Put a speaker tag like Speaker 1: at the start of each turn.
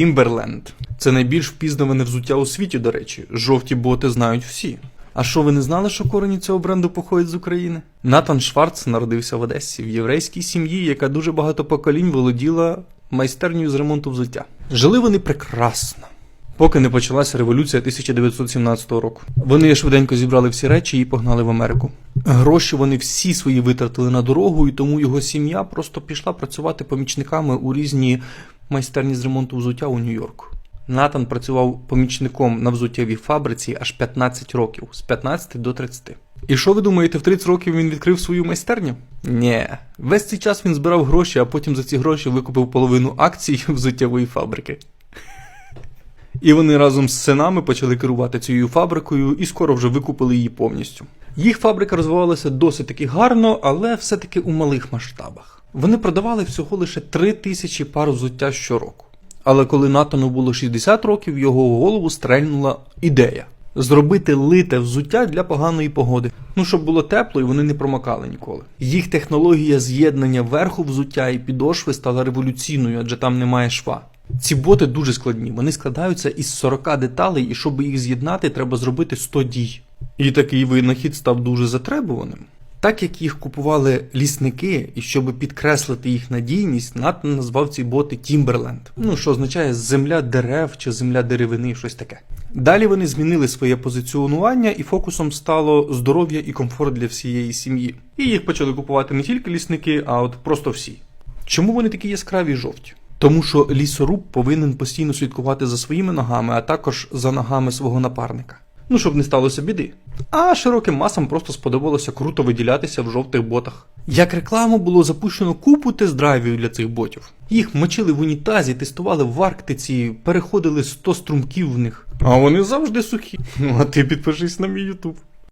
Speaker 1: Timberland. Це найбільш впізнаване взуття у світі, до речі. Жовті боти знають всі. А що ви не знали, що корені цього бренду походять з України? Натан Шварц народився в Одесі в єврейській сім'ї, яка дуже багато поколінь володіла майстернею з ремонту взуття. Жили вони прекрасно. Поки не почалася революція 1917 року. Вони швиденько зібрали всі речі і погнали в Америку. Гроші вони всі свої витратили на дорогу, і тому його сім'я просто пішла працювати помічниками у різні майстерні з ремонту взуття у Нью-Йорку. Натан працював помічником на взуттєвій фабриці аж 15 років, з 15 до 30. І що ви думаєте, в 30 років він відкрив свою майстерню? Ні. Весь цей час він збирав гроші, а потім за ці гроші викупив половину акцій взуттєвої фабрики. І вони разом з синами почали керувати цією фабрикою і скоро вже викупили її повністю. Їх фабрика розвивалася досить таки гарно, але все-таки у малих масштабах. Вони продавали всього лише 3 тисячі пар взуття щороку. Але коли Натану було 60 років, в його голову стрельнула ідея зробити лите взуття для поганої погоди. Ну, щоб було тепло і вони не промокали ніколи. Їх технологія з'єднання верху взуття і підошви стала революційною, адже там немає шва. Ці боти дуже складні. Вони складаються із 40 деталей, і щоб їх з'єднати, треба зробити 100 дій. І такий винахід став дуже затребуваним. Так як їх купували лісники, і щоб підкреслити їх надійність, Натан назвав ці боти Тімберленд. Ну, що означає земля дерев чи земля деревини, щось таке. Далі вони змінили своє позиціонування, і фокусом стало здоров'я і комфорт для всієї сім'ї. І їх почали купувати не тільки лісники, а от просто всі. Чому вони такі яскраві і жовті? Тому що лісоруб повинен постійно слідкувати за своїми ногами, а також за ногами свого напарника. Ну, щоб не сталося біди. А широким масам просто сподобалося круто виділятися в жовтих ботах. Як рекламу було запущено купу тест-драйвів для цих ботів. Їх мочили в унітазі, тестували в Арктиці, переходили 100 струмків в них. А вони завжди сухі. Ну а ти підпишись на мій ютуб.